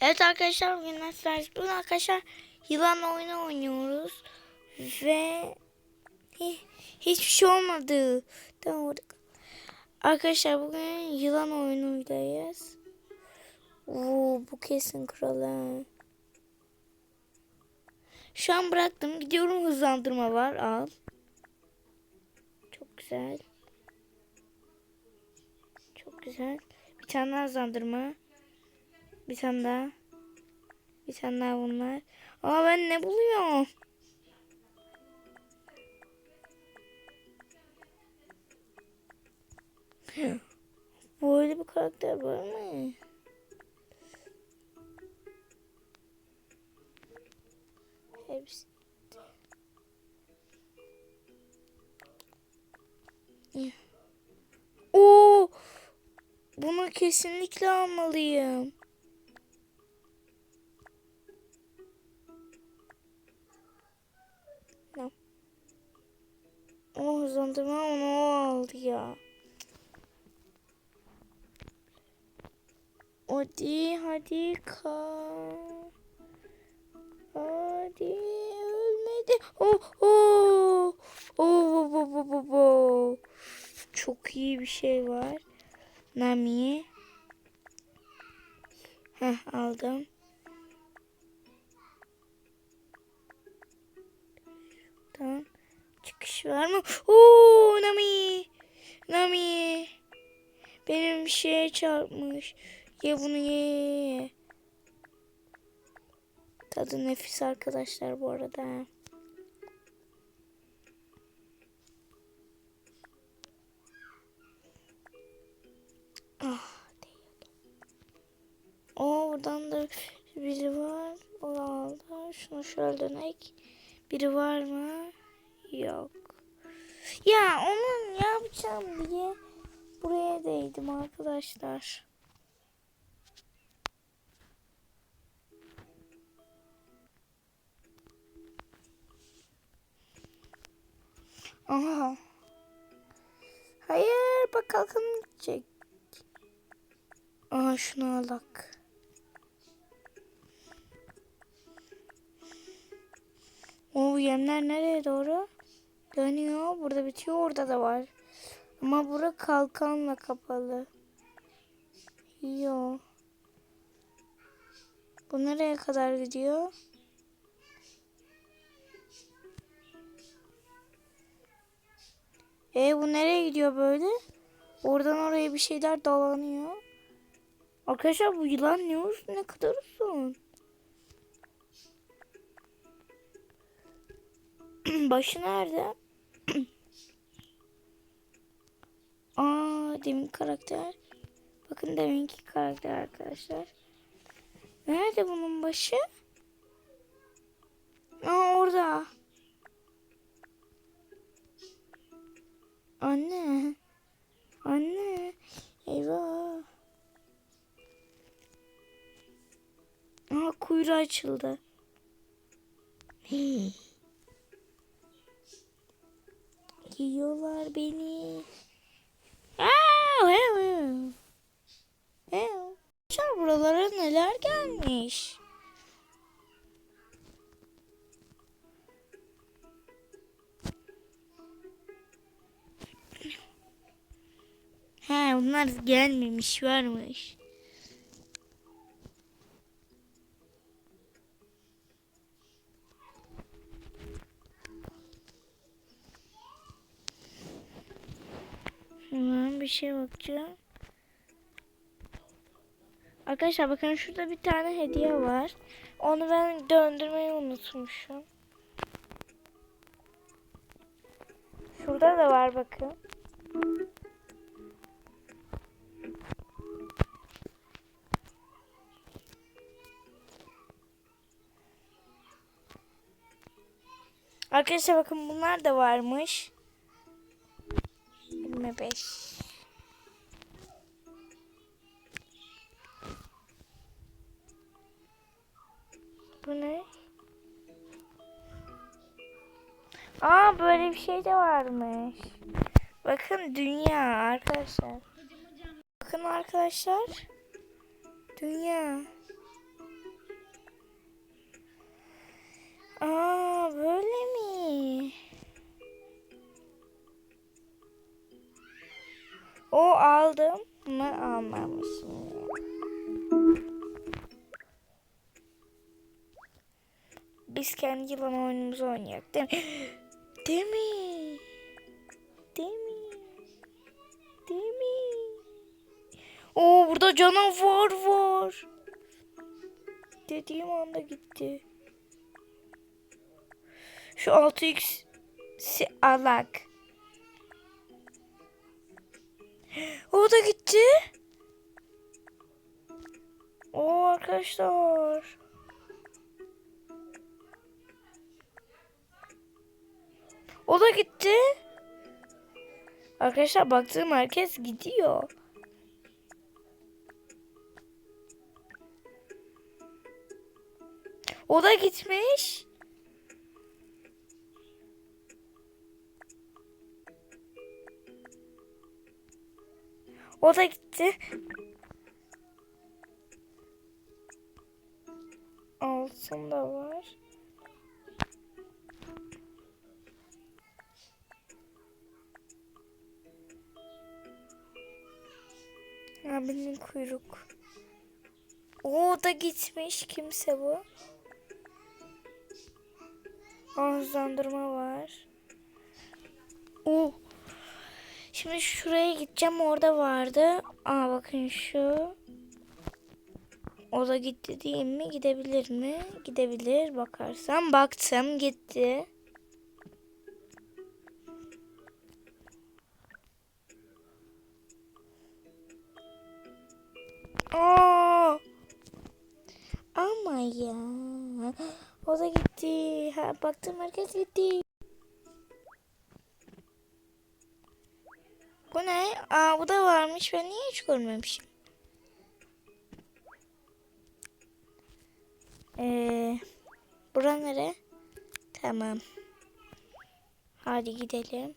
Evet arkadaşlar bugün nasıl Bugün arkadaşlar yılan oyunu oynuyoruz. Ve hi- hiçbir şey olmadı. Tamam. Arkadaşlar bugün yılan oyunundayız. Oo, bu kesin kralı. Şu an bıraktım. Gidiyorum hızlandırma var. Al. Çok güzel. Çok güzel. Bir tane hızlandırma. Bir tane daha. Bir tane daha bunlar. Ama ben ne buluyorum? Böyle bir karakter var mı? Hepsi. Oo! Bunu kesinlikle almalıyım. Hızlandırma onu o aldı ya. Hadi hadi kal. Hadi ölmedi. Oh oh. Oh bo bo bo bo. Çok iyi bir şey var. Nami. Heh aldım. Tamam. Çıkış var mı? Oo Nami. Nami. Benim bir şeye çarpmış. Ye bunu ye. Tadı nefis arkadaşlar bu arada. Ah. O buradan da biri var. O aldı. Şunu şöyle dönek. Biri var mı? Yok. Ya onun yapacağım diye buraya değdim arkadaşlar. Aha. Hayır bak kalkın gidecek. Aha şunu alak. O yemler nereye doğru? Dönüyor. Burada bitiyor. Orada da var. Ama bura kalkanla kapalı. Yo. Bu nereye kadar gidiyor? E bu nereye gidiyor böyle? Oradan oraya bir şeyler dolanıyor. Arkadaşlar bu yılan ne uzun ne kadar uzun. Başı nerede? Aa demin karakter. Bakın deminki karakter arkadaşlar. Nerede bunun başı? Aa orada. Anne. Anne. Eyvah. Aa kuyruğu açıldı. Hii. Yiyorlar beni. Aa. Hev. Arkadaşlar buralara neler gelmiş. He bunlar gelmemiş varmış. Bir şey bakacağım. Arkadaşlar bakın şurada bir tane hediye var. Onu ben döndürmeyi unutmuşum. Şurada da var bakın. Arkadaşlar bakın bunlar da varmış. 25. Aa böyle bir şey de varmış. Bakın dünya arkadaşlar. Bakın arkadaşlar. Dünya. Aa böyle mi? O aldım mı almamışım. Biz kendi yılan oyunumuzu oynayak değil mi? Değil mi? Değil mi? Değil mi? Oo burada canavar var. Dediğim anda gitti. Şu 6x si alak. O da gitti. Oo arkadaşlar. O da gitti. Arkadaşlar baktığım herkes gidiyor. O da gitmiş. O da gitti. Altında var. Abinin kuyruk. O da gitmiş. Kimse bu. Ağızlandırma var. O. Şimdi şuraya gideceğim. Orada vardı. Aa bakın şu. O da gitti değil mi? Gidebilir mi? Gidebilir. Bakarsam. Baktım. Gitti. Ama ya. O da gitti. Ha, baktım herkes gitti. Bu ne? Aa bu da varmış. Ben niye hiç görmemişim? Ee, bura nere? Tamam. Hadi gidelim.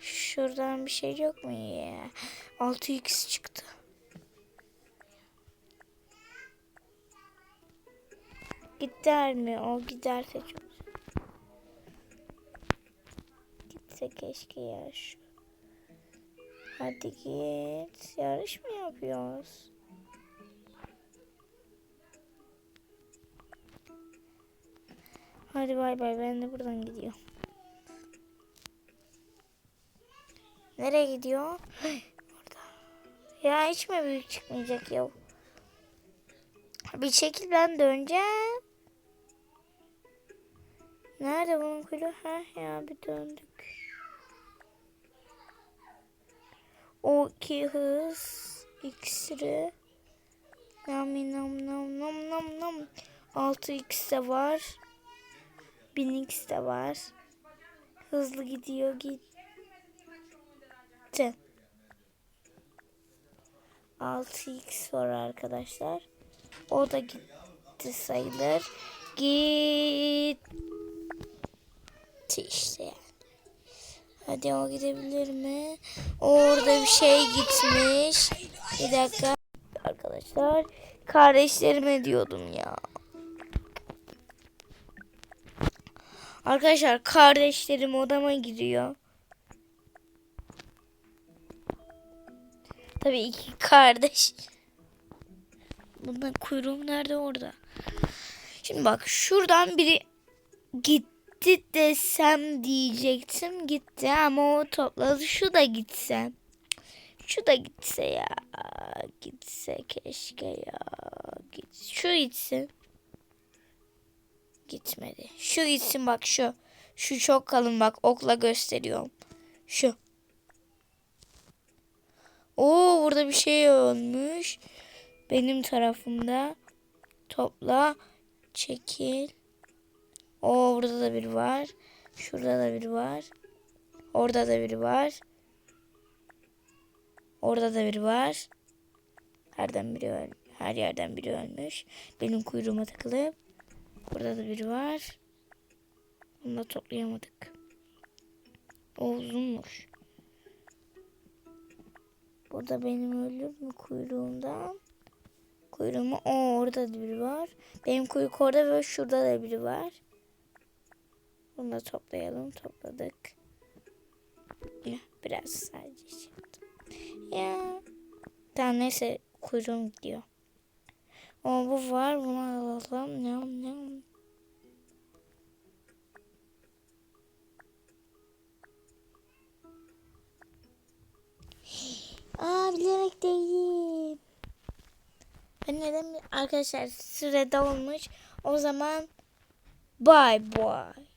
Şuradan bir şey yok mu ya? 6x çıktı. Gider mi? O giderse çok. Gitse keşke ya şu. Hadi git. Yarış mı yapıyoruz? Hadi bay bay ben de buradan gidiyorum. Nereye gidiyor? Orada. Ya hiç mi büyük çıkmayacak ya? Bir şekil ben döneceğim. Nerede bunun kuyruğu? Ha ya bir döndük. O iki hız iksiri. Nam nam nam nam nam nam. 6x de var. 1000x de var. Hızlı gidiyor gitti. 6x var arkadaşlar. O da gitti sayılır. Gitti işte. Hadi o gidebilir mi? Orada bir şey gitmiş. Bir dakika. Arkadaşlar kardeşlerime diyordum ya. Arkadaşlar kardeşlerim odama giriyor. Tabii iki kardeş. Bundan kuyruğum nerede orada? Şimdi bak şuradan biri gitti desem diyecektim. Gitti ama o topladı. Şu da gitsem. Şu da gitse ya. Gitse keşke ya. Git. Şu gitsin. Gitmedi. Şu gitsin bak şu. Şu çok kalın bak okla gösteriyorum. Şu. Oo burada bir şey olmuş. Benim tarafımda. Topla. Çekil. Oo burada da biri var. Şurada da biri var. Orada da biri var. Orada da biri var. Herden biri öl her yerden biri ölmüş. Benim kuyruğuma takılıp. Burada da biri var. Bunu da toplayamadık. O uzunmuş. Burada benim ölür mü kuyruğumdan? Kuyruğumu o orada da biri var. Benim kuyruk orada ve şurada da biri var. Bunu da toplayalım. Topladık. Biraz sadece yaptım. Ya. Tamam neyse kuyruğum gidiyor. Ama bu var bunu alalım. Nyam nyam. Aa bilerek değil. Ben neden arkadaşlar süre dolmuş. O zaman bye bye.